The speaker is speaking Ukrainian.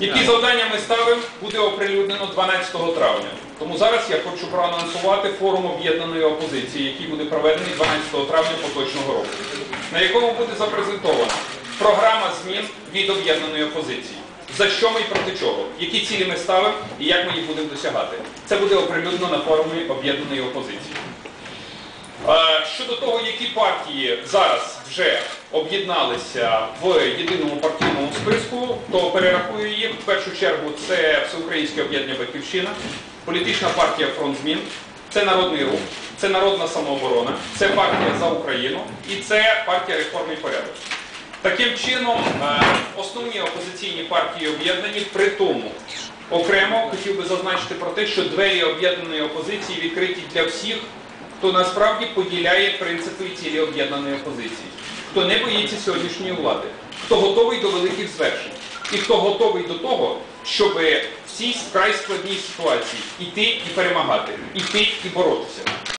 Які завдання ми ставимо, буде оприлюднено 12 травня. Тому зараз я хочу проанонсувати форум об'єднаної опозиції, який буде проведений 12 травня поточного року, на якому буде запрезентована програма змін від об'єднаної опозиції. За що ми і проти чого, які цілі ми ставимо і як ми їх будемо досягати. Це буде оприлюднено на форумі об'єднаної опозиції. Е, Щодо того, які партії зараз вже об'єдналися в єдиному партійному списку, то перерахую їх. В першу чергу це Всеукраїнське об'єднання Батьківщина, політична партія Фронт Змін, це Народний рух, це Народна самооборона, це партія за Україну і це партія реформи і порядок. Таким чином, е, основні опозиційні партії об'єднані, при тому окремо хотів би зазначити про те, що двері об'єднаної опозиції відкриті для всіх, хто насправді поділяє принципи і цілі об'єднаної опозиції, хто не боїться сьогоднішньої влади, хто готовий до великих звершень і хто готовий до того, щоб в цій вкрай складній ситуації йти і перемагати, йти і боротися.